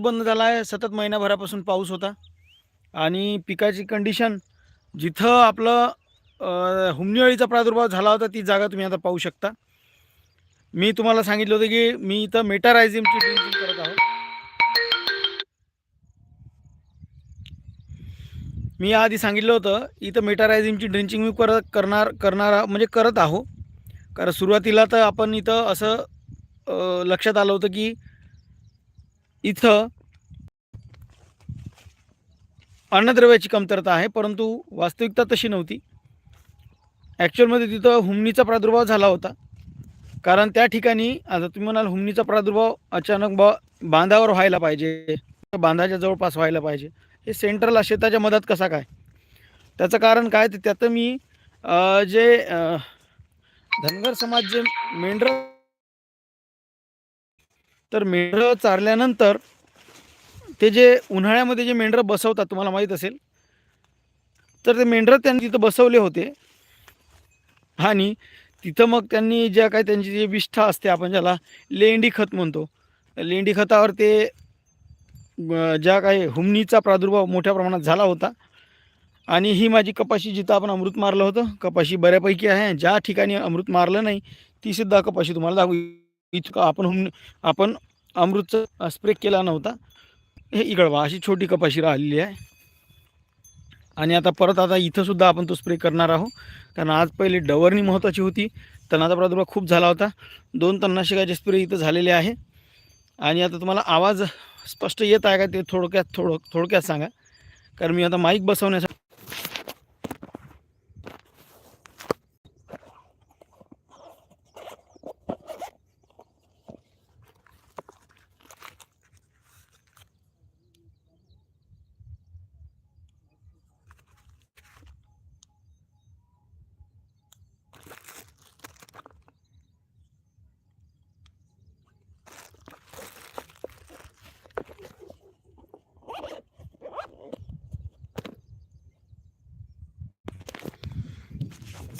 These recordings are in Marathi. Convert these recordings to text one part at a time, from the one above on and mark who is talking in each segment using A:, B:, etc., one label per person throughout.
A: बंद झाला आहे सतत महिनाभरापासून पाऊस होता. आणि पिकाची कंडिशन जिथं आपलं हुमणीअळीचा प्रादुर्भाव झाला होता ती जागा तुम्ही आता पाहू शकता. मी तुम्हाला सांगितलं होतं की मी इथं मेटारायझिमची ड्रिंकिंग करत आहोत. मी आधी सांगितलं होतं इथं मेटारायझिमची ड्रिंचिंग मी करत करणार करणार म्हणजे करत आहो. कारण सुरुवातीला तर आपण इथं असं लक्षात आलं होतं की इथं अन्नद्रव्याची कमतरता आहे परंतु वास्तविकता तशी नव्हती. ॲक्च्युअलमध्ये तिथं हुमणीचा प्रादुर्भाव झाला होता. कारण त्या ठिकाणी आता तुम्ही म्हणाल हुमणीचा प्रादुर्भाव अचानक बा बांधावर व्हायला पाहिजे बांधाच्या जवळपास व्हायला पाहिजे. हे सेंटरला शेताच्या मधात कसा काय? त्याचं कारण काय? तर त्यातं मी जे धनगर समाज जे मेंढर तर मेंढरं चारल्यानंतर ते जे उन्हाळ्यामध्ये जे मेंढरं बसवतात तुम्हाला माहीत असेल तर ते मेंढरं त्यांनी तिथं बसवले होते. आणि तिथं मग त्यांनी ज्या काही त्यांची जी विष्ठा असते आपण ज्याला लेंडी खत म्हणतो लेंडी खतावर ते ज्या काही हुमणीचा प्रादुर्भाव मोठ्या प्रमाणात झाला होता. आणि ही माझी कपाशी जिथं आपण अमृत मारलं होतं कपाशी बऱ्यापैकी आहे ज्या ठिकाणी अमृत मारलं नाही तीसुद्धा कपाशी तुम्हाला दाखवू इतकं आपण हुम आपण अमृतचं स्प्रे केला नव्हता. हे इकडवा अशी छोटी कपाशी राहिलेली आहे. आणि आता परत आता इथंसुद्धा आपण तो स्प्रे करणार आहोत. कारण आज पहिले डवरणी महत्त्वाची होती. तणाचा प्रादुर्भाव खूप झाला होता. दोन तणनाशकाचे स्प्रे इथं झालेले आहे. आणि आता तुम्हाला आवाज स्पष्ट येत आहे का ते थोडक्यात थोडं थोडक्यात सांगा. कारण मी आता माईक बसवण्यासाठी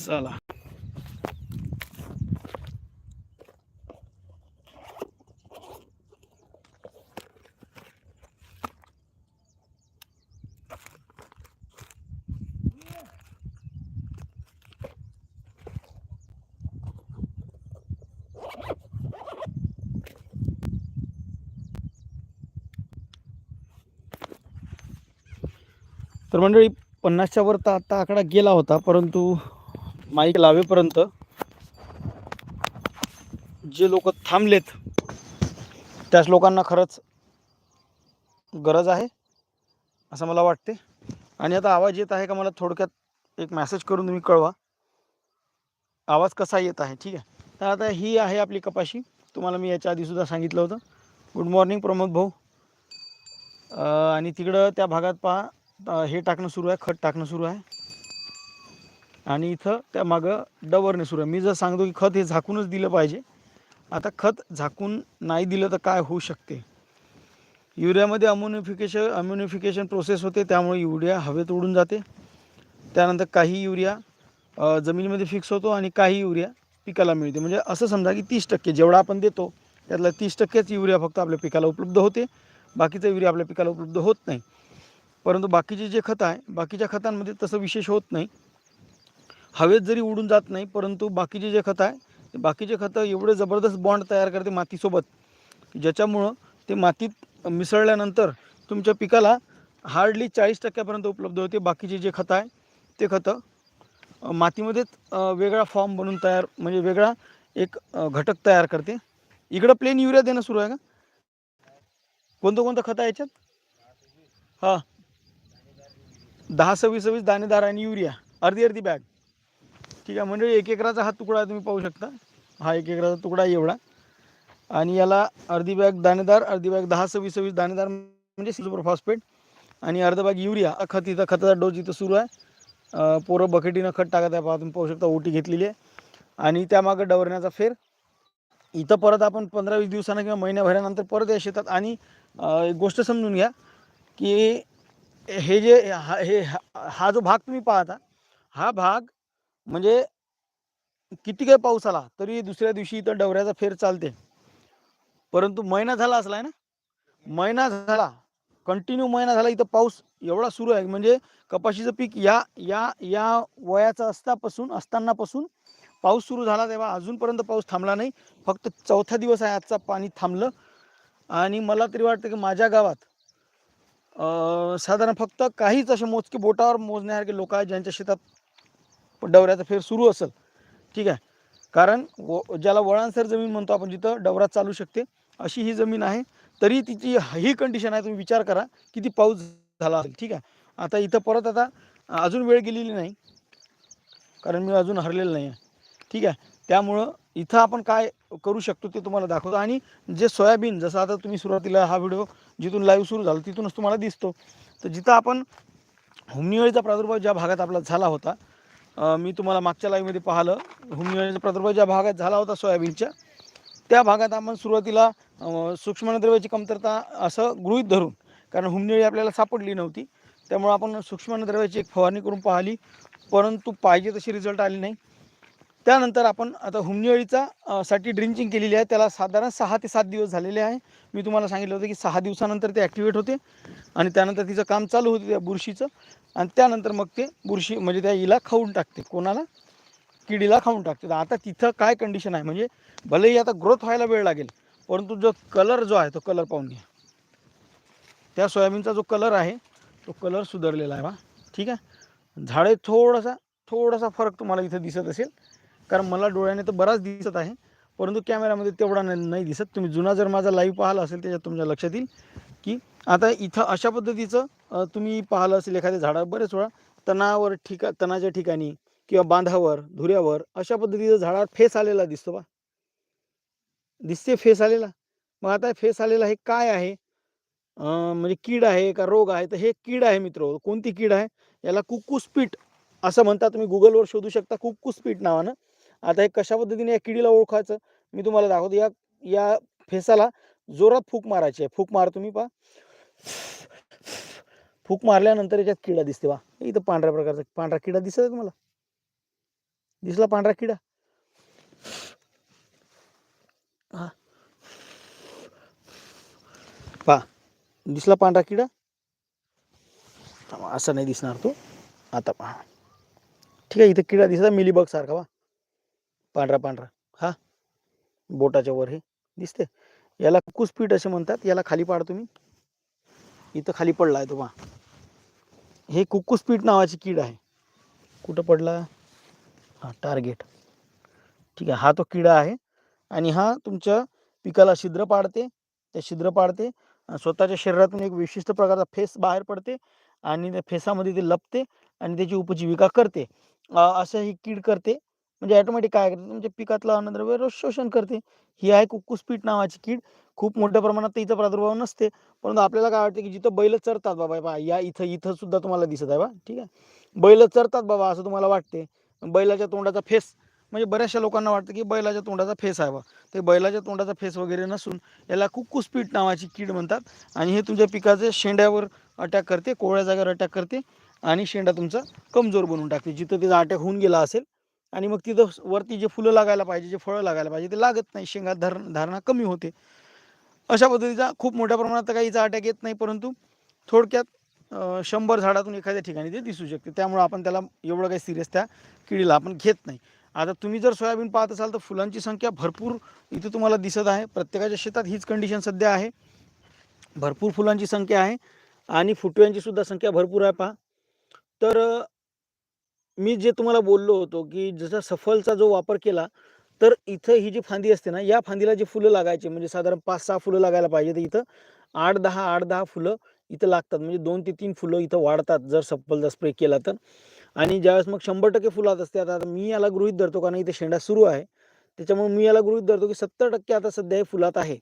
A: चला. तर मंडळी पन्नासच्या वर तर आता आकडा गेला होता परंतु माईक लावेपर्यंत जे लोक थांबलेत त्याच लोकांना खरंच गरज आहे असं मला वाटते. आणि आता आवाज येत आहे का मला थोडक्यात एक मॅसेज करून तुम्ही कळवा. आवाज कसा येत आहे? ठीक आहे. तर आता ही आहे आपली कपाशी. तुम्हाला मी याच्या आधीसुद्धा सांगितलं होतं. गुड मॉर्निंग प्रमोद भाऊ. आणि तिकडं त्या भागात पहा हे टाकणं सुरू आहे खत टाकणं सुरू आहे. आणि इथं त्या मागं डवरणे सुरू आहे. मी जर सांगतो की खत हे झाकूनच दिलं पाहिजे. आता खत झाकून नाही दिलं तर काय होऊ शकते? युरियामध्ये अम्युनिफिकेशन अम्युनिफिकेशन प्रोसेस होते त्यामुळे युरिया हवेत उडून जाते. त्यानंतर काही युरिया जमिनीमध्ये फिक्स होतो आणि काही युरिया पिकाला मिळते. म्हणजे असं समजा की तीस टक्के जेवढा आपण देतो त्यातला तीस टक्केच युरिया फक्त आपल्या पिकाला उपलब्ध होते. बाकीचं युरिया आपल्या पिकाला उपलब्ध होत नाही. परंतु बाकीचे जे खतं आहे बाकीच्या खतांमध्ये तसं विशेष होत नाही. हवेत जरी उडून जात नाही परंतु बाकीचे जे खतं आहे ते बाकीचे खतं एवढे जबरदस्त बॉन्ड तयार करते मातीसोबत ज्याच्यामुळं ते मातीत मिसळल्यानंतर तुमच्या पिकाला हार्डली चाळीस टक्क्यापर्यंत उपलब्ध होते. बाकीचे जे खतं आहे ते खतं मातीमध्येच वेगळा फॉर्म बनून तयार म्हणजे वेगळा एक घटक तयार करते. इकडं प्लेन युरिया देणं सुरू आहे का? कोणतं कोणतं खतं आहे याच्यात? हां. दहा सव्वीस सव्वीस दाणेदार आणि युरिया अर्धी अर्धी बॅग ठीक आहे. म्हणजे एक एकराचा हा तुकडा तुम्ही पाहू शकता. हा एक एकराचा तुकडा एवढा. आणि याला अर्धी बॅग दाणेदार अर्धी बॅग दहा सव्वीस सव्वीस दाणेदार म्हणजे सुपर फॉस्फेट. आणि अर्धा बॅग युरिया खत इथं खताचा डोस इथं सुरू आहे. पोरं बकेटीनं खत टाकत आहे. पहा तुम्ही पाहू शकता ओटी घेतलेली आहे. आणि त्यामागं डवरण्याचा फेर. इथं परत आपण पंधरा वीस दिवसानं किंवा महिन्याभरानंतर परत या शेतात. आणि एक गोष्ट समजून घ्या की हे जे हा हे हा- हा जो भाग तुम्ही पाहता हा भाग म्हणजे किती काही पाऊस आला तरी दुसऱ्या दिवशी इथं डवऱ्याचा फेर चालते. परंतु महिना झाला असलाय ना? महिना झाला. कंटिन्यू महिना झाला इथं पाऊस एवढा सुरू आहे. म्हणजे कपाशीचं पीक या या या वयाचं असतापासून असतानापासून पाऊस सुरू झाला तेव्हा अजूनपर्यंत पाऊस थांबला नाही. फक्त चौथा दिवस आहे आजचा पाणी थांबलं. आणि मला तरी वाटतं की माझ्या गावात साधारण फक्त काहीच असे मोजके बोटावर मोजण्यासारखे लोक आहेत ज्यांच्या शेतात डवऱ्याचा फेर सुरू असेल. ठीक आहे? कारण व ज्याला वळांसर जमीन म्हणतो आपण जिथं डवरा चालू शकते अशी ही जमीन आहे. तरी तिची ही कंडिशन आहे तुम्ही विचार करा किती पाऊस झाला असेल. ठीक आहे? आता इथं परत आता अजून वेळ गेलेली नाही. कारण मी अजून हरलेलं नाही आहे ठीक आहे? त्यामुळं इथं आपण काय करू शकतो ते तुम्हाला दाखवतो. आणि जे सोयाबीन जसं आता तुम्ही सुरुवातीला हा व्हिडिओ जिथून लाईव्ह सुरू झाला तिथूनच तुम्हाला दिसतो. तर जिथं आपण हुमनिवळीचा प्रादुर्भाव ज्या भागात आपला झाला होता मी तुम्हाला मागच्या लाईव्हमध्ये पाहिलं. हुमणीअळीचा प्रादुर्भाव ज्या भागात झाला होता सोयाबीनच्या त्या भागात आपण सुरुवातीला सूक्ष्मद्रव्याची कमतरता असं गृहीत धरून कारण हुमनिळी आपल्याला सापडली नव्हती त्यामुळे आपण सूक्ष्मद्रव्याची एक फवारणी करून पाहिली परंतु पाहिजे तशी रिझल्ट आले नाही. त्यानंतर आपण आता हुमनिवळीचा साठी ड्रिंचिंग केलेली आहे. त्याला साधारण सहा ते सात दिवस झालेले आहे. मी तुम्हाला सांगितलं होतं की सहा दिवसानंतर ते ॲक्टिवेट होते. आणि त्यानंतर तिचं काम चालू होते त्या बुरशीचं. आणि त्यानंतर मग ते बुरशी म्हणजे त्या हिला खाऊन टाकते. कोणाला? किडीला खाऊन टाकते. तर आता तिथं काय कंडिशन आहे? म्हणजे भलेही आता ग्रोथ व्हायला वेळ लागेल परंतु जो कलर जो आहे तो कलर पाहून घ्या. त्या सोयाबीनचा जो कलर आहे तो कलर सुधारलेला आहे बा. ठीक आहे? झाडे थोडासा थोडासा फरक तुम्हाला इथं दिसत असेल. कारण मला डोळ्याने तर बराच दिसत आहे परंतु कॅमेऱ्यामध्ये तेवढा नाही नाही दिसत. तुम्ही जुना जर माझा लाईव्ह पाहिला असेल त्याच्यात तुमच्या लक्षात येईल की आता इथं अशा पद्धतीचं तुम्ही पाहिलं असेल एखाद्या झाडावर बरेच वेळा तणावर ठिका तणाच्या ठिकाणी किंवा बांधावर धुऱ्यावर अशा पद्धतीचं झाडावर फेस आलेला दिसतो बा. दिसते फेस आलेला. मग आता फेस आलेला हे काय आहे? म्हणजे कीड आहे का रोग आहे? तर हे कीड आहे मित्र. कोणती कीड आहे? याला कुक्कुस्पीट असं म्हणता तुम्ही गुगलवर शोधू शकता कुक्कुस्पीट नावानं. आता हे कशा पद्धतीने या किडीला ओळखायचं? मी तुम्हाला दाखवतो. या या फेसाला जोरात फूक मारायची आहे. फूक मार तुम्ही पहा. फूक मारल्यानंतर याच्यात किडा दिसते वा इथं पांढऱ्या प्रकारचा पांढरा किडा दिसत आहे तुम्हाला? दिसला पांढरा किडा? हा. पहा. दिसला पांढरा किडा? असा नाही दिसणार तो. आता पहा. ठीक आहे इथं किडा दिसला मिलीबग सारखा वा पांढरा पांढरा. हा. बोटाच्या वर हे. दिसते याला कुसपीठ असे म्हणतात. याला खाली पाडा तुम्ही. इथं खाली पडला आहे तो हे कुक्कुसपीठ नावाची कीड आहे. कुठं पडला? हा टार्गेट. ठीक आहे. हा तो किडा आहे. आणि हा तुमच्या पिकाला छिद्र पाडते. ते छिद्र पाडते. स्वतःच्या शरीरातून एक विशिष्ट प्रकारचा फेस बाहेर पडते. आणि त्या फेसामध्ये ते लपते. आणि त्याची उपजीविका करते. असं ही कीड करते. म्हणजे ऑटोमॅटिक काय करते म्हणजे तुमच्या पिकातलं अन्नद्रव्य रोज शोषण करते. ही आहे कुक्कुसपीठ नावाची कीड. खूप मोठ्या प्रमाणात तिचा प्रादुर्भाव नसते. परंतु आपल्याला काय वाटतं की जिथं बैल चरतात बाबा बा या इथं इथं सुद्धा तुम्हाला दिसत आहे बा ठीक आहे. बैल चरतात बाबा असं तुम्हाला वाटते. बैलाच्या तोंडाचा फेस म्हणजे बऱ्याचशा लोकांना वाटतं की बैलाच्या तोंडाचा फेस आहे बा. ते बैलाच्या तोंडाचा फेस वगैरे नसून याला कुक्कुसपीठ नावाची कीड म्हणतात. आणि हे तुमच्या पिकाचे शेंड्यावर अटॅक करते कोवळ्या जागेवर अटॅक करते आणि शेंडा तुमचा कमजोर बनवून टाकते. जिथं तिचा अटॅक होऊन गेला असेल आणि मग तिथं वरती जे फुलं लागायला पाहिजे जे फळं लागायला पाहिजे ते लागत नाही. शेंगा धर धारणा कमी होते. अशा पद्धतीचा खूप मोठ्या प्रमाणात काहीचा अटॅक येत नाही परंतु थोडक्यात शंभर झाडातून एखाद्या ठिकाणी ते दिसू शकते. त्यामुळे आपण त्याला एवढं काही सिरियस त्या किडीला आपण घेत नाही. आता तुम्ही जर सोयाबीन पाहत असाल तर फुलांची संख्या भरपूर इथं तुम्हाला दिसत आहे. प्रत्येकाच्या शेतात हीच कंडिशन सध्या आहे. भरपूर फुलांची संख्या आहे आणि फुटव्यांची सुद्धा संख्या भरपूर आहे पहा. तर मी जे तुम्हाला बोललो होतो की जसा सफलचा जो वापर केला तर इथं ही जी फांदी असते ना या फांदीला जी फुलं लागायची म्हणजे साधारण पाच सहा फुलं लागायला पाहिजे तर इथं. आठ दहा आठ दहा फुलं इथं लागतात. म्हणजे दोन ते तीन फुलं इथं वाढतात जर सफलचा स्प्रे केला तर. आणि ज्यावेळेस मग शंभर टक्के फुलात असते आता आता मी याला गृहित धरतो कारण इथे शेंडा सुरू आहे. त्याच्यामुळे मी याला गृहित धरतो की सत्तर टक्के आता सध्या हे फुलात आहे.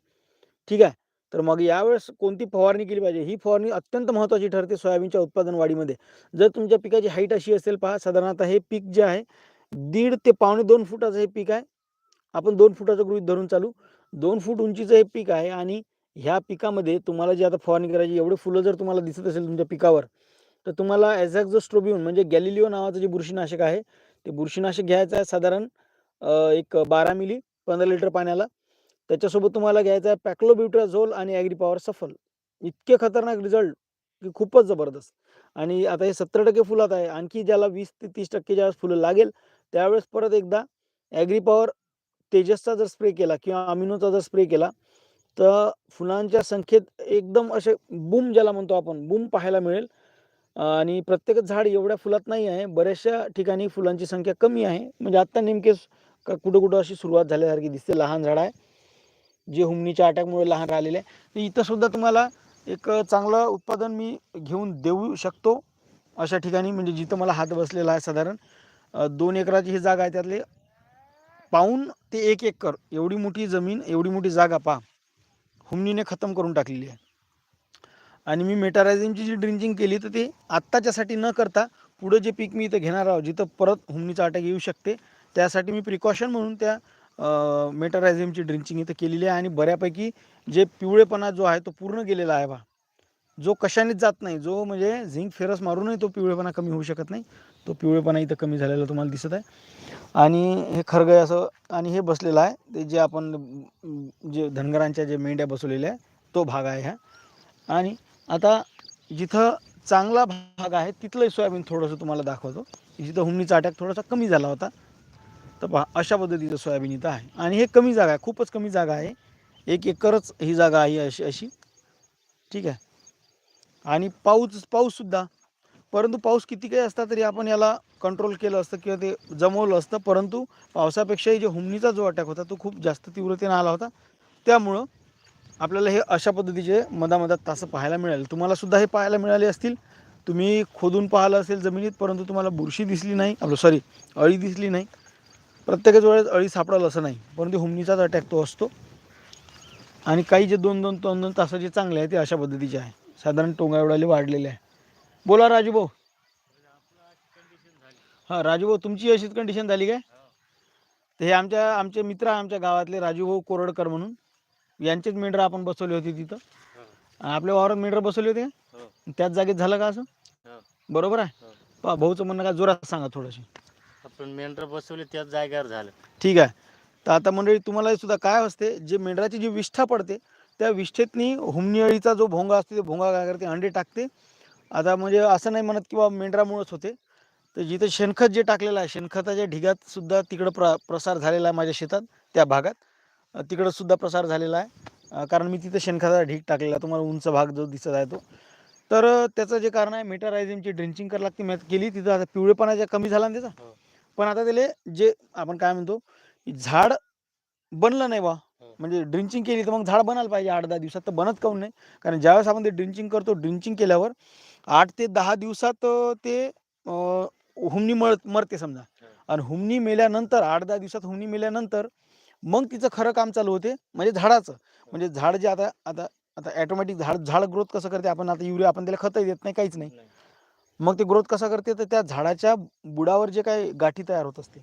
A: ठीक आहे? तर मग यावेळेस कोणती फवारणी केली पाहिजे? ही फवारणी अत्यंत महत्त्वाची ठरते सोयाबीनच्या उत्पादन वाढीमध्ये जर तुमच्या पिकाची हाईट अशी असेल पहा साधारणतः हे पीक जे आहे दीड ते पावणे दोन फुटाचं हे पीक आहे. आपण दोन फुटाचं गृहीत धरून चालू. दोन फूट उंचीचं हे पीक आहे आणि ह्या पिकामध्ये तुम्हाला जी आता फवारणी करायची एवढे फुलं जर तुम्हाला दिसत असेल तुमच्या पिकावर तर तुम्हाला ॲझॅक्झोस्ट्रोबियन म्हणजे गॅलिलिओ नावाचं जे बुरशीनाशक आहे ते बुरशीनाशक घ्यायचं आहे साधारण एक बारा मिली पंधरा लिटर पाण्याला. त्याच्यासोबत तुम्हाला घ्यायचं आहे पॅक्लोब्युट्राझोल आणि ॲग्री पॉवर सफल. इतके खतरनाक रिझल्ट की खूपच जबरदस्त. आणि आता हे सत्तर टक्के फुलात आहे. आणखी ज्याला वीस ते तीस टक्के ज्यावेळेस फुलं लागेल त्यावेळेस परत एकदा ॲग्री पॉवर तेजसचा जर स्प्रे केला किंवा अमिनोचा जर स्प्रे केला तर फुलांच्या संख्येत एकदम असे बूम ज्याला म्हणतो आपण बूम पाहायला मिळेल. आणि प्रत्येक झाड एवढ्या फुलात नाही आहे. बऱ्याचशा ठिकाणी फुलांची संख्या कमी आहे. म्हणजे आत्ता नेमकेच कुठं कुठं अशी सुरुवात झाल्यासारखी दिसते. लहान झाड आहे. जे हुमणीच्या अटॅकमुळे लहान राहिलेले आहे. तर इथं सुद्धा तुम्हाला एक चांगलं उत्पादन मी घेऊन देऊ शकतो अशा ठिकाणी. म्हणजे जिथं मला हात बसलेला आहे साधारण दोन एकराची ही जागा आहे त्यातले. पाऊन ते एक एकर एवढी मोठी जमीन एवढी मोठी जागा पा हुमणीने खतम करून टाकलेली आहे. आणि मी मेटारायझिंगची जी ड्रिंचिंग केली तर ते आत्ताच्यासाठी न करता पुढं जे पीक मी इथं घेणार आहोत जिथं परत हुमणीचा अटॅक येऊ शकते त्यासाठी मी प्रिकॉशन म्हणून त्या मेटारायझमची ड्रिंचिंग इथं केलेली आहे आणि बऱ्यापैकी जे पिवळेपणा जो आहे तो पूर्ण गेलेला आहे बा. जो कशानेच जात नाही जो म्हणजे झिंक फेरस मारूनही तो पिवळेपणा कमी होऊ शकत नाही. तो पिवळेपणा इथं कमी झालेला तुम्हाला दिसत आहे. आणि हे खरगय असं आणि हे बसलेलं आहे. ते जे आपण जे धनगरांच्या जे मेंढ्या बसवलेल्या आहे तो भाग आहे ह्या आणि आता जिथं चांगला भाग आहे तिथलंही सोयाबीन थोडंसं तुम्हाला दाखवतो. जिथं हुमणीचा अटॅक थोडासा कमी झाला होता. तर पहा अशा पद्धतीचं सोयाबीन इथं आहे. आणि हे कमी जागा आहे खूपच कमी जागा आहे. एक एकरच ही जागा आहे अशी अशी. ठीक आहे? आणि पाऊस पाऊससुद्धा परंतु पाऊस किती काही असता तरी आपण याला कंट्रोल केलं असतं किंवा ते जमवलं असतं. परंतु पावसापेक्षाही जे हुमणीचा जो अटॅक होता तो खूप जास्त तीव्रतेने आला होता. त्यामुळं आपल्याला हे अशा पद्धतीचे मधामधात तासं पाहायला मिळाले. तुम्हाला सुद्धा हे पाहायला मिळाले असतील. तुम्ही खोदून पाहिलं असेल जमिनीत परंतु तुम्हाला बुरशी दिसली नाही. आपलं सॉरी अळी दिसली नाही. प्रत्येकच वेळेस अळी सापडेल असं नाही. परंतु हुमणीचाच अटॅक तो असतो. आणि काही जे दोन दोन दोन दोन तासाचे चांगले आहे ते अशा पद्धतीचे आहे. साधारण टोंगा एवढाले वाढलेले आहे. बोला राजूभाऊ. हां राजूभाऊ तुमची अशीच कंडिशन झाली काय? तर हे आमच्या आमचे मित्र आमच्या गावातले राजूभाऊ कोरडकर म्हणून. यांचेच मेंढरं आपण बसवली होती तिथं. आपल्या वावरात मेंढरं बसवली होती का? त्याच जागेत झालं का असं? बरोबर आहे?
B: हो.
A: पहा भाऊचं म्हणणं का जोरात सांगा थोडंशी.
B: आपण मेंढर बसवले त्याच जागेवर झालं.
A: ठीक आहे. तर आता मंडळी तुम्हाला सुद्धा काय असते जे मेंढराची जी विष्ठा पडते त्या विष्ठेतनी हुमणी अळीचा जो भोंगा असतो ते भोंगा काय करते अंडे टाकते. आता म्हणजे असं नाही म्हणत किंवा मेंढरामुळेच होते. तर जिथे शेणखत जे टाकलेलं आहे शेणखताच्या ढिगात सुद्धा तिकडं प्र प्रसार झालेला आहे माझ्या शेतात त्या भागात. तिकडं सुद्धा प्रसार झालेला आहे. कारण मी तिथं शेणखताचा ढीग टाकलेला. तुम्हाला उंच भाग जो दिसत आहे तो. तर त्याचं जे कारण आहे मेटारायझिमची ड्रिंचिंग करायला लागते मी केली. तिथं आता पिवळेपणा कमी झाला ना त्याचा
B: हो.
A: पण आता त्याला जे आपण काय म्हणतो झाड बनलं नाही बा.
B: हो.
A: म्हणजे ड्रिंचिंग केली तर मग झाड बनायला पाहिजे आठ दहा दिवसात तर बनत काऊन नाही? कारण ज्यावेळेस आपण ते ड्रिंचिंग करतो ड्रिंचिंग केल्यावर आठ ते दहा दिवसात ते हुमणी मळ मरते समजा.
B: हो.
A: आणि हुमणी मेल्यानंतर आठ दहा दिवसात हुमणी मेल्यानंतर मग तिचं खरं काम चालू होते म्हणजे झाडाचं. म्हणजे झाड जे आता आता आता ॲटोमॅटिक झाड झाड ग्रोथ कसं करते आपण? आता युरिया आपण त्याला खतही देत नाही काहीच नाही. मग ते ग्रोथ कसा करते? तर त्या झाडाच्या बुडावर जे काही गाठी तयार होत असते.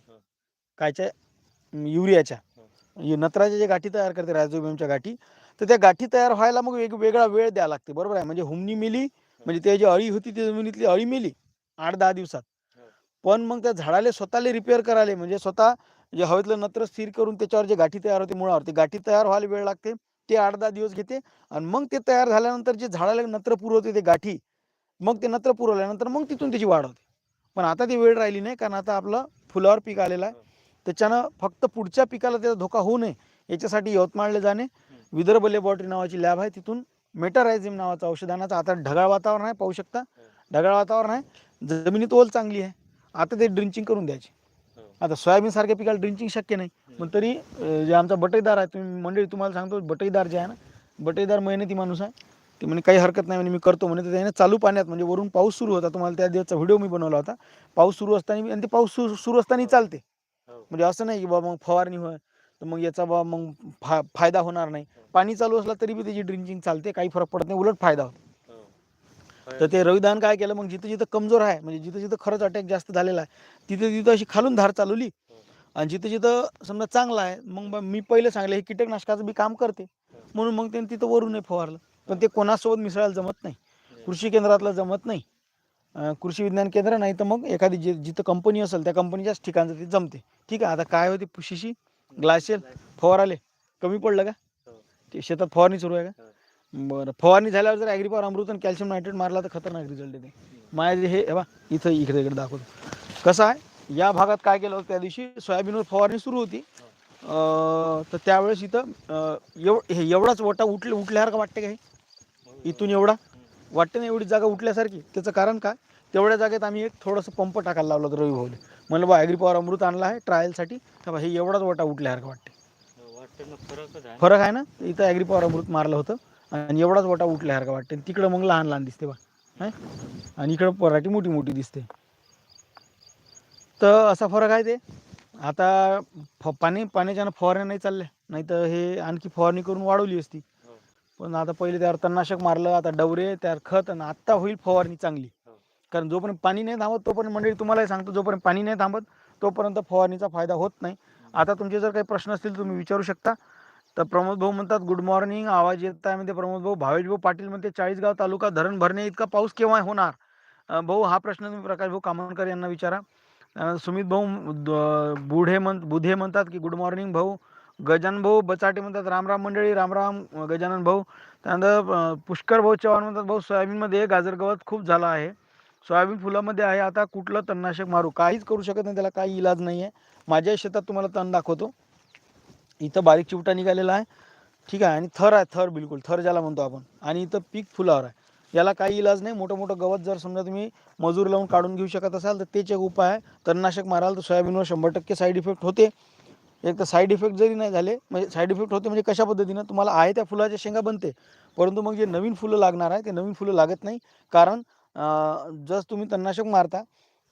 A: कायच्या? युरियाच्या. नत्राच्या जे गाठी तयार करते रायझोबियमच्या गाठी तर त्या गाठी तयार व्हायला मग वेग वेगळा वेळ द्यावा लागते बरोबर आहे? म्हणजे हुमणी मेली म्हणजे ते जी अळी होती ती जमिनीतली अळी मेली आठ दहा दिवसात. पण मग त्या झाडाला स्वतःला रिपेअर करायला म्हणजे स्वतः जे हवेतलं नत्र स्थिर करून त्याच्यावर जे गाठी तयार होते मुळावर ते गाठी तयार व्हायला वेळ लागते ते आठ दहा दिवस घेते आणि मग ते तयार झाल्यानंतर जे झाडाला नत्र पुरवते ते गाठी मग ते नत्र पुरवल्यानंतर मग तिथून त्याची वाढ होते. पण आता ती वेळ राहिली नाही कारण आता आपलं फुलावर पीक आलेलं आहे. त्याच्यानं फक्त पुढच्या पिकाला त्याचा धोका होऊ नये याच्यासाठी यवतमाळला जाणे. विदर्भ लॅबॉरेटरी नावाची लॅब आहे तिथून मेटारायझिम नावाचं औषध आणायचं आता ढगाळ वातावरण आहे पाहू शकता. ढगाळ वातावरण आहे. जमिनीत ओल चांगली आहे. आता ते ड्रिंचिंग करून द्यायची. आता सोयाबीन सारख्या पिकाला ड्रिंचिंग शक्य नाही. पण तरी जे आमचा बटईदार आहे तुम्ही मंडळी तुम्हाला सांगतो बटईदार जे आहे ना बटईदार मेहनती माणूस आहे. ते म्हणे काही हरकत नाही म्हणे मी करतो म्हणे. तर त्याने चालू पाण्यात म्हणजे वरून पाऊस सुरू होता. तुम्हाला त्या दिवसचा व्हिडिओ मी बनवला होता. पाऊस सुरू असताना आणि ते पाऊस सुरू सुरू असताना चालते.
B: हो.
A: म्हणजे असं नाही की बाबा मग फवारणी होय तर मग याचा बा मग फा फायदा होणार नाही. पाणी चालू असला तरी बी त्याची ड्रिंचिंग चालते काही फरक पडत नाही उलट फायदा होतो.
B: हो.
A: तर ते रविदान काय केलं मग जिथं जिथं कमजोर आहे म्हणजे जिथं जिथं खरंच अटॅक जास्त झालेला आहे तिथं तिथं अशी खालून धार चालवली. आणि जिथं जिथं समजा चांगलं आहे मग मी पहिले सांगले हे कीटकनाशकाचं बी काम करते. म्हणून मग त्यांनी तिथं वरून नाही फवारलं. पण ते कोणासोबत मिसळायला जमत नाही. कृषी केंद्रातलं जमत नाही. कृषी विज्ञान केंद्र नाही तर मग एखादी जे जिथं कंपनी असेल त्या कंपनीच्याच ठिकाणचं ते जमते. ठीक आहे आता काय होते शिशी ग्लासेल फवाराले. कमी पडलं का? ते शेतात फवारणी सुरू आहे का? बरं फवारणी झाल्यावर जर ॲग्रीपॉवर अमृत आणि कॅल्शियम नायट्रेट मारला तर खतरनाक रिझल्ट येते. माझ्या हे बा इथं इकडे इकडे दाखवतो. कसं आहे या भागात काय केलं होतं त्या दिवशी सोयाबीनवर फवारणी सुरू होती. तर त्यावेळेस इथं एव हे एवढाच वटा उठले उठल्यासारखं वाटते का हे? इथून एवढा. वाटते ना एवढी जागा उठल्यासारखी. त्याचं कारण काय? तेवढ्या जागेत आम्ही एक थोडंसं पंप टाकायला लावलं होतं रवी भाऊले. म्हणलं बा ॲग्रिपॉवर अमृत आणला आहे ट्रायलसाठी तर बा हे एवढाच वटा उठल्यासारखं वाटते फरक आहे ना? इथं ॲग्रिपॉवर अमृत मारलं होतं. आणि एवढाच वटा उठल्यासारखं वाटते तिकडं मग लहान लहान दिसते बा. आणि इकडं पराठी मोठी मोठी दिसते. तर असा फरक आहे ते. आता फ पाणी पाण्याच्यानं फवारण्या नाही चालल्या. नाही तर हे आणखी फवारणी करून वाढवली असती. पण आता पहिले त्यावर तणनाशक मारलं आता डवरे त्यावर खत आणि आत्ता होईल फवारणी चांगली.
B: हो.
A: कारण जोपर्यंत पाणी नाही थांबत तोपर्यंत मंडळी तुम्हालाही सांगतो जोपर्यंत पाणी नाही थांबत तोपर्यंत फवारणीचा फायदा होत नाही. आता तुमचे जर काही प्रश्न असतील तुम्ही विचारू शकता. तर प्रमोद भाऊ म्हणतात गुड मॉर्निंग आवाज येत आहे म्हणते प्रमोद भाऊ. भावेश भाऊ पाटील म्हणते चाळीसगाव तालुका धरण भरणे इतका पाऊस केव्हा होणार? भाऊ हा प्रश्न तुम्ही प्रकाश भाऊ कामणकर यांना विचारा. सुमित भाऊ बुढे म्हण बुधे म्हणतात की गुड मॉर्निंग भाऊ. गजानन भाऊ बचाटे म्हणतात रामराम मंडळी रामराम गजानन भाऊ. त्यानंतर पुष्कर भाऊ चव्हाण म्हणतात भाऊ सोयाबीनमध्ये गाजर गवत खूप झाला आहे. सोयाबीन फुलामध्ये आहे आता कुठलं तणनाशक मारू? काहीच करू शकत नाही त्याला काही इलाज नाही आहे माझ्या शेतात तुम्हाला तण दाखवतो. इथं बारीक चिवटा निघालेला आहे. ठीक आहे आणि थर आहे थर बिलकुल थर ज्याला म्हणतो आपण. आणि इथं पीक फुलावर आहे. याला काही इलाज नाही मोठं मोठं गवत जर समजा तुम्ही मजूर लावून काढून घेऊ शकत असाल तर तेच एक उपाय आहे. तणनाशक माराल तर सोयाबीनवर शंभर टक्के साईड इफेक्ट होते. एक तर साईड इफेक्ट जरी नाही झाले म्हणजे साईड इफेक्ट होते म्हणजे कशा पद्धतीनं? तुम्हाला आहे त्या फुलाच्या शेंगा बनते. परंतु मग जे नवीन फुलं लागणार आहे ते नवीन फुलं लागत नाही. कारण जर तुम्ही तणनाशक मारता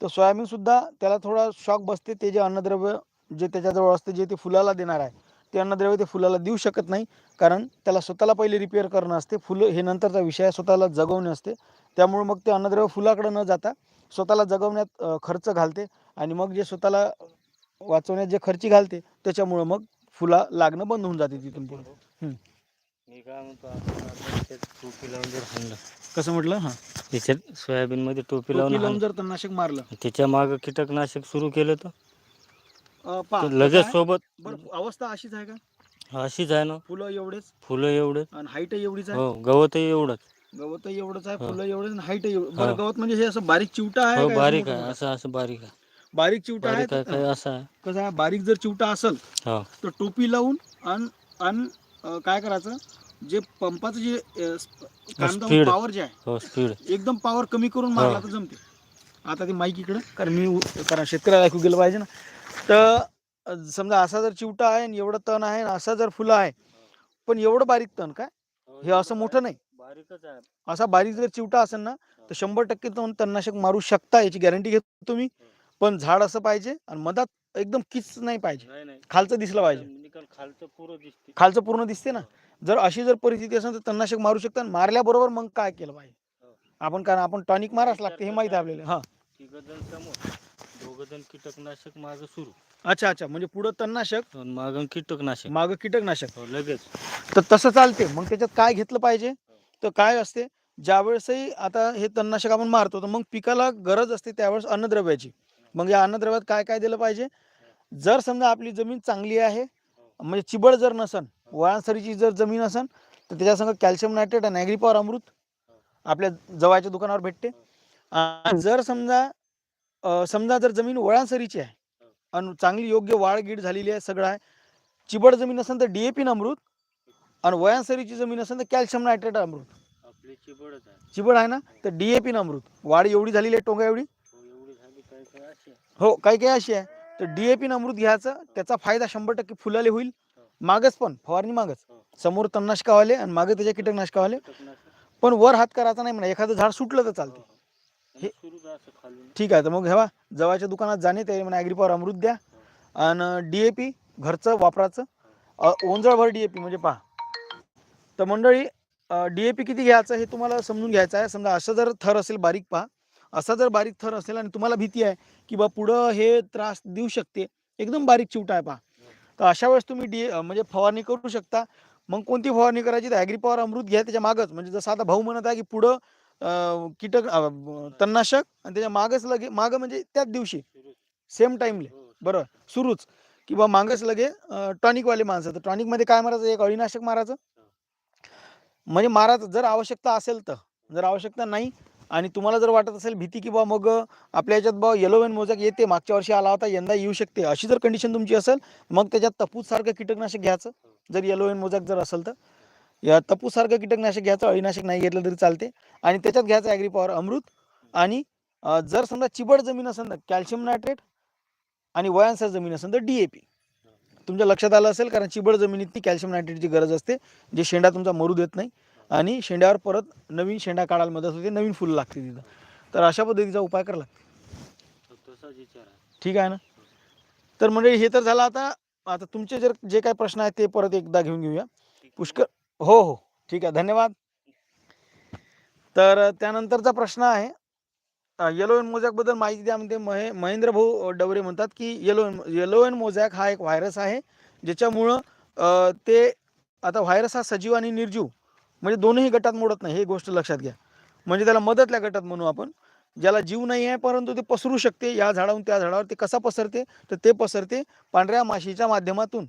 A: तर सोयाबीनसुद्धा त्याला थोडा शॉक बसते. ते जे अन्नद्रव्य जे त्याच्याजवळ असते जे ते फुलाला देणार आहे ते अन्नद्रव्य ते फुलाला देऊ शकत नाही. कारण त्याला स्वतःला पहिले रिपेअर करणं असते. फुलं हे नंतरचा विषय आहे स्वतःला जगवणे असते. त्यामुळे मग ते अन्नद्रव्य फुलाकडे न जाता स्वतःला जगवण्यात खर्च घालते. आणि मग जे स्वतःला वाचवण्यात जे खर्ची घालते त्याच्यामुळं मग फुला लागणं बंद होऊन जाते तिथून पुढे.
B: मी काय म्हणतो आपण आता याच्यात टोपी लावून जर हाणलं.
A: कसं म्हटलं? हां.
B: याच्यात सोयाबीन मध्ये टोपी लावून
A: लावून
B: हाणलं.
A: जर तणनाशक मारलं.
B: त्याच्या माग कीटकनाशक सुरू केलं तर?
A: अं, पहा,
B: तर
A: कसं
B: लगेच? सोबत
A: बरं अवस्था अशीच आहे का?
B: अशीच आहे ना.
A: फुलं एवढेच.
B: फुलं एवढे
A: आणि हाईट एवढीच आहे?
B: हो गवतही एवढंच.
A: गवत एवढंच आहे
B: हो.
A: फुलं एवढेच आणि हाईट एवढं बरं
B: हो.
A: गवत म्हणजे हे असं बारीक चिवटा आहे
B: हो
A: का
B: बारीक आहे? असं असं बारीक आहे.
A: बारीक चिवटा आहे
B: बारीक आहे काय असं आहे.
A: कसं आहे बारीक जर चिवटा असेल
B: हो.
A: तर टोपी लावून आणि आणि काय करायचं जे पंपाचं जे अं,
B: Speed.
A: पॉवर जे आहे
B: हो स्पीड.
A: एकदम पॉवर कमी करून
B: हो.
A: मारला तर जमते. आता ते माईक इकडं कारण मी उ- कारण शेतकऱ्याला ऐकू गेलं पाहिजे ना. तर अं, समजा असा जर चिवटा आहे आणि एवढं तण आहे आणि असा जर फुलं आहे पण एवढं बारीक तण काय? हे असं मोठं नाही.
B: बारीकच आहे.
A: असा बारीक जर चिवटा असेल ना तर शंभर टक्के तुम्ही तणनाशक मारू शकता याची गॅरंटी घेतो तुम्ही. पण झाड असं पाहिजे आणि मधात एकदम किच नाही पाहिजे.
B: नाही नाही.
A: खालचं दिसलं पाहिजे.
B: निकाल खालचं पुरं दिसते.
A: खालचं पूर्ण दिसते ना? जर अशी जर परिस्थिती असेल तर तणनाशक मारू शकता आणि मारल्याबरोबर मग काय केलं पाहिजे?
B: हो.
A: आपण कारण आपण टॉनिक माराच लागते हे माहिती आहे आपल्याला. हां.
B: तिघ जण समोर दोघ जण कीटकनाशक माग सुरू.
A: अच्छा अच्छा. म्हणजे पुढं तणनाशक
B: माग कीटकनाशक.
A: मागं कीटकनाशक.
B: हो लगेच.
A: तर तसं चालते. मग त्याच्यात काय घेतलं पाहिजे? तर काय असते? ज्यावेळेसही आता हे तणनाशक आपण मारतो तर मग पिकाला गरज असते त्यावेळेस अन्नद्रव्याची. मग या अन्नद्रव्यात काय काय दिलं पाहिजे? जर समजा आपली जमीन चांगली आहे म्हणजे चिबड जर नसन वळांसरीची जर जमीन असन तर त्याच्यासंग कॅल्शियम नायट्रेट आणि ॲग्रिपॉवर अमृत आपल्या जवळच्या दुकानावर भेटते. आणि जर समजा समजा जर जमीन वळांसरीची आहे आणि चांगली योग्य वाढ गीड झालेली आहे सगळं आहे चिबड जमीन असेल तर डी ए पी अमृत आणि वयांसरीची जमीन असेल तर कॅल्शियम नायट्रेट अमृत. चिबड आहे ना तर डी ए पी अमृत. वाढ एवढी झालेली आहे टोंगा एवढी
B: झाली काय काय अशी आहे.
A: हो काही काही अशी आहे. तर डी ए पी अमृत घ्यायचं त्याचा फायदा शंभर टक्के फुलाले होईल. मागच पण फवारणी मागच.
B: हो.
A: समोर तणनाशकावाले आणि मागे त्याच्या कीटकनाशकावाले.
B: कीटकनाशक.
A: पण वर हात करायचा नाही म्हणा एखादं झाड सुटलं तर चालते
B: हो, हो. खालून.
A: ठीक आहे तर मग हेवा जवळच्या दुकानात जाणे ते म्हणा ॲग्रिपॉवर अमृत द्या. आणि डी ए पी घरचं वापराचं. ओंजळभर डी ए पी म्हणजे पहा. तर मंडळी डी ए पी किती घ्यायचं हे तुम्हाला समजून घ्यायचं आहे. समजा असं जर थर असेल बारीक पहा. असा जर बारीक थर असेल आणि तुम्हाला भीती आहे की बा पुढं हे त्रास देऊ शकते एकदम बारीक चिवटा आहे पहा. तर अशा वेळेस तुम्ही डी म्हणजे फवारणी करू शकता. मग कोणती फवारणी करायची? तर ॲग्रिपॉवर अमृत घ्या त्याच्या मागच. म्हणजे जसं आता भाऊ म्हणत आहे की पुढं कीटक तणनाशक आणि त्याच्या मागच लगे मागं म्हणजे त्याच दिवशी. सेम टाईमले बरं. सुरूच. किंवा मागच लगे टॉनिकवाले माणसं. तर टॉनिकमध्ये काय मारायचं? एक अळीनाशक मारायचं. म्हणजे मारायचं. जर आवश्यकता असेल तर. जर आवश्यकता नाही आणि तुम्हाला जर वाटत असेल भीती की बा मग आपल्या याच्यात बा येलो वेन मोजॅक येते मागच्या वर्षी आला होता यंदा येऊ शकते. अशी जर कंडिशन तुमची असेल मग त्याच्यात तपूससारखं कीटकनाशक घ्यायचं. जर येलो वेन मोजॅक जर असेल तर. या तपूससारखं कीटकनाशक घ्यायचं अळीनाशक नाही घेतलं तरी चालते. आणि त्याच्यात घ्यायचं ॲग्री पॉवर अमृत आणि जर समजा चिबड जमीन असेल तर कॅल्शियम नायट्रेट आणि वयांसर जमीन असेल तर डी ए पी तुमच्या लक्षात आलं असेल कारण चिबड जमिनीत ती कॅल्शियम नायट्रेटची गरज असते जे शेंडा तुमचा मरू देत नाही. आणि शेंड्यावर परत नवीन शेंडा काढायला मदत होते नवीन फुलं लागते तिथं. तर अशा पद्धतीचा उपाय करा
B: लागते.
A: ठीक आहे ना? तर म्हणजे हे तर झालं आता आता तुमचे जर जे काही प्रश्न आहेत ते परत एकदा घेऊन घेऊया. पुष्कळ हो हो. ठीक आहे. धन्यवाद. तर त्यानंतरचा प्रश्न आहे येलो एन मोजॅकबद्दल माहिती द्या. म्हणते महे महेंद्र भाऊ डवरे म्हणतात की yellow vein yellow vein mosaic हा एक व्हायरस आहे ज्याच्यामुळं ते आता व्हायरस हा सजीव आणि निर्जीव. म्हणजे दोनही गटात मोडत नाही हे गोष्ट लक्षात घ्या. म्हणजे त्याला मदतल्या गटात म्हणू आपण ज्याला जीव नाही आहे परंतु ते पसरू शकते या झाडाहून त्या झाडावर ते कसा पसरते तर ते पसरते पांढऱ्या माशीच्या माध्यमातून.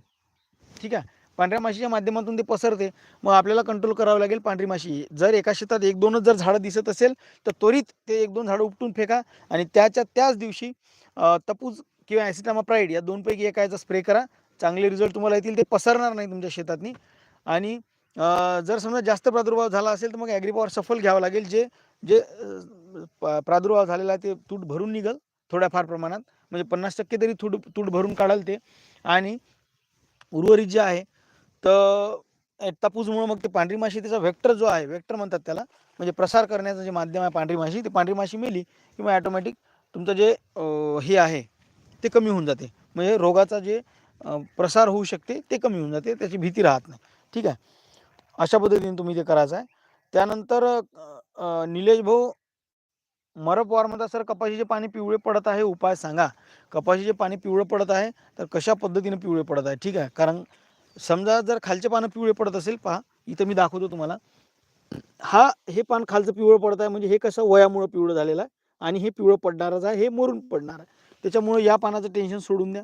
A: ठीक आहे? पांढऱ्या माशीच्या माध्यमातून ते पसरते मग आपल्याला कंट्रोल करावं लागेल पांढरी माशी. जर एका शेतात एक दोनच जर झाडं दिसत असेल तर त्वरित ते एक दोन झाडं उपटून फेका आणि त्याच्या त्याच दिवशी तपूज किंवा ॲसिटामाप्राईड या दोनपैकी एकाचा स्प्रे करा. चांगले रिझल्ट तुम्हाला येतील ते पसरणार नाही तुमच्या शेतातनी. आणि जर समजा जास्त प्रादुर्भाव झाला असेल तर मग ॲग्रीपॉवर सफल घ्यावं लागेल. जे जे प्रादुर्भाव झालेला आहे ते तूट भरून निघल थोड्याफार प्रमाणात. म्हणजे पन्नास टक्के तरी तूट तूट भरून काढाल ते. आणि उर्वरित जे आहे तर अ, मग ते पांढरी माशी त्याचा व्हेक्टर जो आहे व्हेक्टर म्हणतात त्याला म्हणजे प्रसार करण्याचं जे माध्यम आहे पांढरी माशी ती पांढरी माशी मेली की मग ॲटोमॅटिक तुमचं जे हे आहे ते कमी होऊन जाते. म्हणजे रोगाचा जे प्रसार होऊ शकते ते कमी होऊन जाते त्याची भीती राहत नाही. ठीक आहे? अशा पद्धतीने तुम्ही ते करायचं आहे. त्यानंतर निलेश भाऊ मरपवारमध्ये सर कपाशीचे पाणी पिवळे पडत आहे उपाय सांगा. कपाशीचे पाणी पिवळं पडत आहे तर कशा पद्धतीने पिवळे पडत आहे? ठीक आहे. कारण समजा जर खालचे पानं पिवळे पडत असेल पहा इथं मी दाखवतो तुम्हाला. हा हे पान खालचं पिवळं पडत आहे म्हणजे हे कसं वयामुळं पिवळं झालेलं आहे आणि हे पिवळं पडणारच आहे हे मरून पडणार आहे. त्याच्यामुळं या पानाचं टेन्शन सोडून द्या.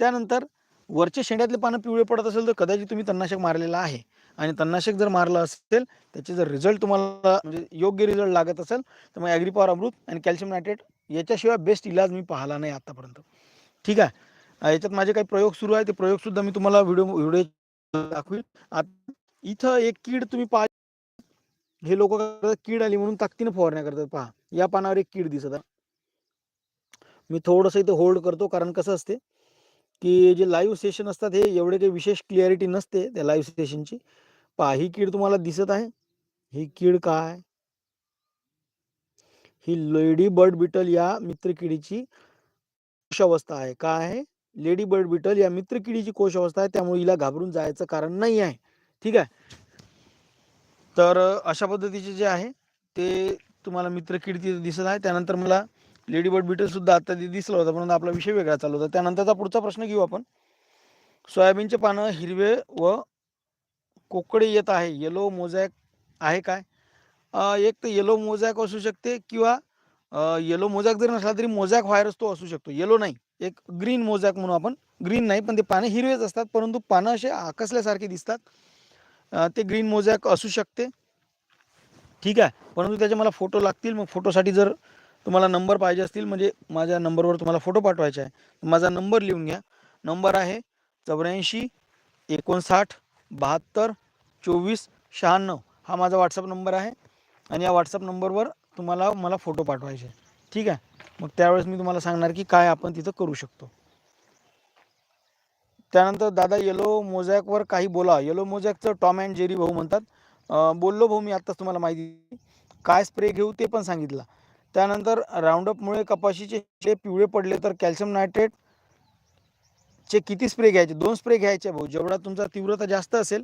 A: त्यानंतर वरचे शेंड्यातले पानं पिवळे पडत असेल तर कदाचित तुम्ही तणनाशक मारलेलं आहे. आणि तणनाशक जर मारलं असेल त्याचे जर रिझल्ट तुम्हाला म्हणजे योग्य रिझल्ट लागत असेल तर मग ॲग्रीपॉवर अमृत आणि कॅल्शियम नायट्रेट याच्याशिवाय बेस्ट इलाज मी पाहिला नाही आतापर्यंत. ठीक आहे? याच्यात माझे काही प्रयोग सुरू आहे ते प्रयोगसुद्धा मी तुम्हाला व्हिडिओ व्हिडिओ दाखवील इथं एक कीड तुम्ही पा हे लोक कीड आली म्हणून ताकदीनं फवारण्या करतात पहा. या पानावर एक कीड दिसत आहे. मी थोडंसं इथं होल्ड करतो कारण कसं असते की जे लाईव्ह सेशन असतात हे एवढे काही विशेष क्लिअरिटी नसते त्या लाईव्ह सेशनची पहा ही कीड तुम्हाला दिसत आहे? ही कीड काय? ही लेडी बर्ड बिटल या मित्र किडीची कोश अवस्था आहे. काय आहे? लेडी बर्ड बिटल या मित्र किडीची कोश अवस्था आहे. त्यामुळे हिला घाबरून जायचं कारण नाही आहे. ठीक आहे? तर अशा पद्धतीचे जे आहे ते तुम्हाला मित्र किड तिथे दिसत आहे. त्यानंतर मला लेडी बर्ड बिटल सुद्धा आता दिसलं होतं. परंतु आपला विषय वेगळा चालू होता. त्यानंतरचा पुढचा प्रश्न घेऊ आपण. सोयाबीनचे पानं हिरवे व कोकडे येत आहे. येलो मोझॅक आहे काय? एक तर येलो मोझॅक असू शकते किंवा येलो मोझॅक जरी नसला तरी मोझॅक व्हायरस तो असू शकतो. येलो नाही. एक ग्रीन मोझॅक म्हणून आपण. ग्रीन नाही पण ते पाने हिरवेच असतात परंतु पानं असे आकसल्यासारखे दिसतात. ते ग्रीन मोझॅक असू शकते. ठीक आहे. परंतु त्याचे मला फोटो लागतील. मग फोटोसाठी जर तुम्हाला नंबर पाहिजे असतील म्हणजे माझ्या नंबरवर तुम्हाला फोटो पाठवायचे आहे. माझा नंबर लिहून घ्या. नंबर आहे चौऱ्याऐंशी एकोणसाठ बहात्तर चोवीस शहाण्णव हा माझा व्हॉट्सअप नंबर आहे. आणि या व्हॉट्सअप नंबरवर तुम्हाला मला फोटो पाठवायचे ठीक आहे? मग त्यावेळेस मी तुम्हाला सांगणार की काय आपण तिथं करू शकतो. त्यानंतर दादा येलो मोझॅकवर काही बोला. येलो मोझॅकचं टॉम अँड जेरी भाऊ म्हणतात. बोललो भाऊ मी आत्ताच तुम्हाला माहिती. काय स्प्रे घेऊ ते पण सांगितलं. त्यानंतर राऊंडअपमुळे कपाशीचे जे पिवळे पडले तर कॅल्शियम नायट्रेट चे किती स्प्रे घ्यायचे? दोन स्प्रे घ्यायचे भाऊ. जेवढा तुमचा तीव्रता जास्त असेल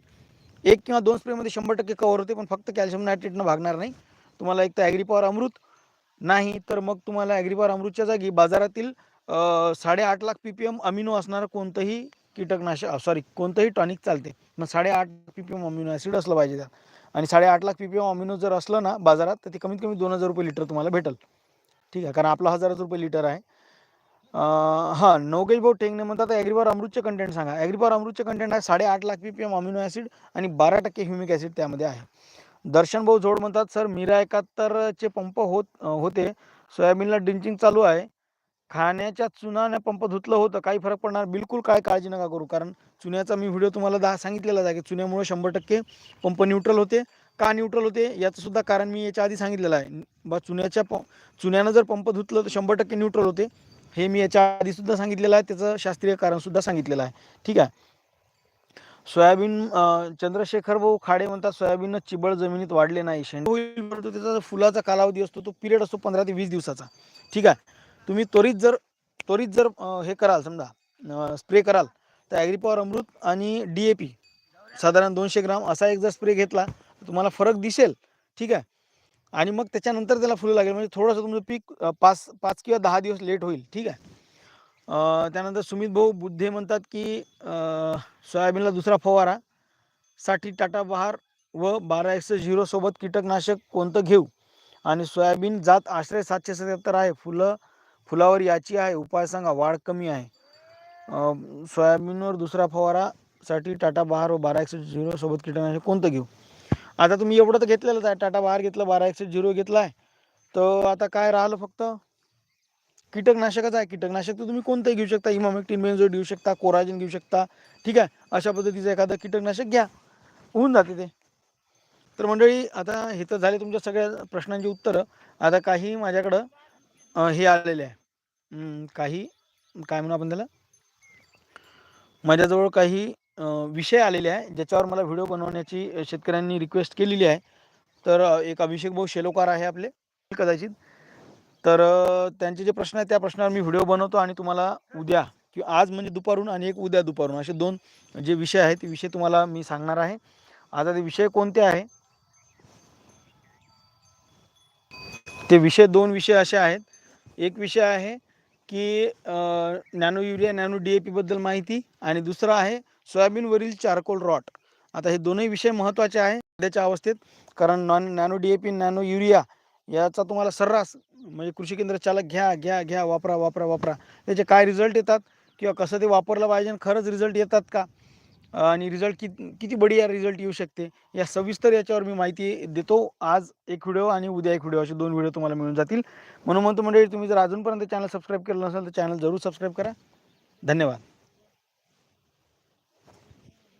A: एक किंवा दोन स्प्रेमध्ये शंभर टक्के कव्हर होते पण फक्त कॅल्शियम नायट्रेटनं भागणार नाही. तुम्हाला एक तर ॲग्रीपॉवर अमृत नाही तर मग तुम्हाला ॲग्रीपॉवर अमृतच्या जागी बाजारातील साडेआठ lakh P P M amino असणारं कोणतंही कीटकनाशक सॉरी कोणतंही टॉनिक चालते. मग साडेआठ P P M amino acid असलं पाहिजे त्यात. आणि साडेआठ lakh P P M amino जर असलं ना बाजारात तर ते कमीत कमी दोन हजार रुपये लिटर तुम्हाला भेटेल. ठीक आहे? कारण आपला हजारच रुपये लिटर आहे. हां नवगेश भाऊ टेंगणे म्हणतात ॲग्रीवर अमृतचे कंटेंट सांगा. ॲग्रीवर अमृतचे कंटेंट आहे साडेआठ lakh P P M amino acid आणि बारा टक्के ह्युमिक ॲसिड त्यामध्ये आहे. दर्शन भाऊ जोड म्हणतात सर मीरा एकाहत्तरचे पंप होत होते. सोयाबीनला ड्रिंचिंग चालू आहे. खाण्याच्या चुनाने पंप धुतलं होतं. काही फरक पडणार? बिलकुल काय काळजी नका करू. कारण चुन्याचा मी व्हिडिओ तुम्हाला दहा सांगितलेलाच आहे की चुन्यामुळे शंभर टक्के पंप न्यूट्रल होते. का न्यूट्रल होते? याचं सुद्धा कारण मी याच्या आधी सांगितलेलं आहे. बा चुन्याच्या प चुन्यानं जर पंप धुतलं तर शंभर टक्के न्यूट्रल होते. हे मी याच्या आधी सुद्धा सांगितलेलं आहे त्याचं शास्त्रीय कारण सुद्धा सांगितलेलं आहे. ठीक आहे? सोयाबीन चंद्रशेखर भाऊ खाडे म्हणतात सोयाबीन चिबळ जमिनीत वाढले नाही. शेंड होईल परंतु त्याचा फुलाचा कालावधी असतो तो पिरियड असतो पंधरा ते वीस दिवसाचा. ठीक आहे? तुम्ही त्वरित जर त्वरित जर हे कराल समजा स्प्रे कराल तर ॲग्रीपॉवर अमृत आणि डी ए पी साधारण दोनशे ग्राम असा एक जर स्प्रे घेतला तर तुम्हाला फरक दिसेल. ठीक आहे? आणि मग त्याच्यानंतर त्याला फुलं लागेल. म्हणजे थोडंसं तुमचं पीक पाच पाच किंवा दहा दिवस लेट होईल. ठीक आहे? त्यानंतर सुमित भाऊ बुद्धे म्हणतात की सोयाबीनला दुसरा फवारा. साठी टाटा बहार व बारा एकशे झिरो सोबत कीटकनाशक कोणतं घेऊ? आणि सोयाबीन जात आश्रय सातशे सत्याहत्तर आहे. फुलं फुलावर याची आहे. उपाय सांगा. वाढ कमी आहे. सोयाबीनवर दुसरा फवारासाठी टाटा बहार व बारा एकशे झिरो सोबत कीटकनाशक कोणतं घेऊ? आता तुम्ही एवढं तर घेतलेलंच आहे. टाटा बाहेर घेतलं बारा एकशे झिरो घेतला आहे तर आता काय राहिलं फक्त? कीटकनाशकच आहे. कीटकनाशक तर तुम्ही कोणतंही घेऊ शकता. इमामेक्टिन बेन्झोड घेऊ शकता कोराजिन घेऊ शकता. ठीक आहे? अशा पद्धतीचं एखादं कीटकनाशक घ्या. होऊन जाते ते. तर मंडळी आता हे तर झाले तुमच्या सगळ्या प्रश्नांची उत्तरं. आता काही माझ्याकडं हे आलेले आहे. काही काय म्हणू आपण त्याला? माझ्याजवळ काही विषय आलेले आहे ज्याच्यावर मला व्हिडिओ बनवण्याची शेतकऱ्यांनी रिक्वेस्ट केलेली आहे. तर एक अभिषेक भाऊ शेलोकार आहे आपले कदाचित. तर त्यांचे जे प्रश्न आहेत त्या प्रश्नावर मी व्हिडिओ बनवतो आणि तुम्हाला उद्या किंवा आज म्हणजे दुपारून आणि एक उद्या दुपारून असे दोन जे विषय आहेत ते विषय तुम्हाला मी सांगणार आहे. आता ते विषय कोणते आहे? ते विषय दोन विषय असे आहेत. एक विषय आहे की nano urea nano D A पीबद्दल माहिती आणि दुसरा आहे सोयाबीनवरील चारकोल रॉट आता हे दोनही विषय महत्त्वाचे आहे सध्याच्या अवस्थेत. कारण non nano D A P nano urea याचा तुम्हाला सर्रास म्हणजे कृषी केंद्र चालक घ्या घ्या घ्या वापरा वापरा वापरा. त्याचे काय रिझल्ट येतात? किंवा कसं ते वापरलं पाहिजे आणि खरंच रिझल्ट येतात का? आणि रिझल्ट किती किती बढिया रिझल्ट येऊ शकते? या सविस्तर याच्यावर मी माहिती देतो. आज एक व्हिडिओ आणि उद्या एक व्हिडिओ असे दोन व्हिडिओ तुम्हाला मिळून जातील. म्हणून म्हणतो मंडळी तुम्ही जर अजूनपर्यंत चॅनल सबस्क्राईब केलं नसेल तर चॅनल जरूर सबस्क्राईब करा. धन्यवाद.